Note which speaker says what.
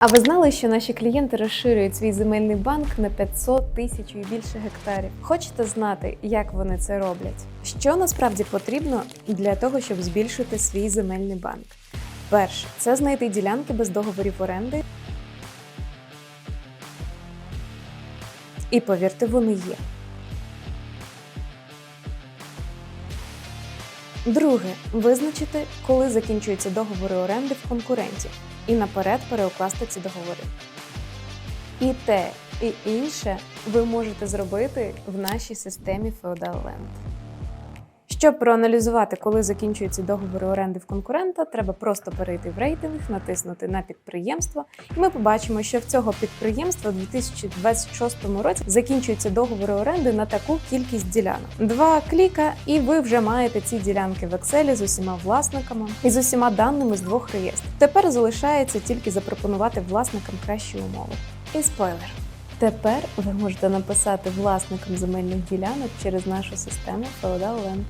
Speaker 1: А ви знали, що наші клієнти розширюють свій земельний банк на 500 тисяч і більше гектарів? Хочете знати, як вони це роблять? Що насправді потрібно для того, щоб збільшити свій земельний банк? Перше, це знайти ділянки без договорів оренди. І повірте, вони є. Друге, визначити, коли закінчуються договори оренди в конкурентів, і наперед переукласти ці договори. І те, і інше ви можете зробити в нашій системі Feudal Land. Щоб проаналізувати, коли закінчуються договори оренди в конкурента, треба просто перейти в рейтинг, натиснути на підприємство, і ми побачимо, що в цього підприємства у 2026 році закінчуються договори оренди на таку кількість ділянок. Два кліка, і ви вже маєте ці ділянки в Excel з усіма власниками і з усіма даними з двох реєстрів. Тепер залишається тільки запропонувати власникам кращі умови. І спойлер. Тепер ви можете написати власникам земельних ділянок через нашу систему Feudal Land.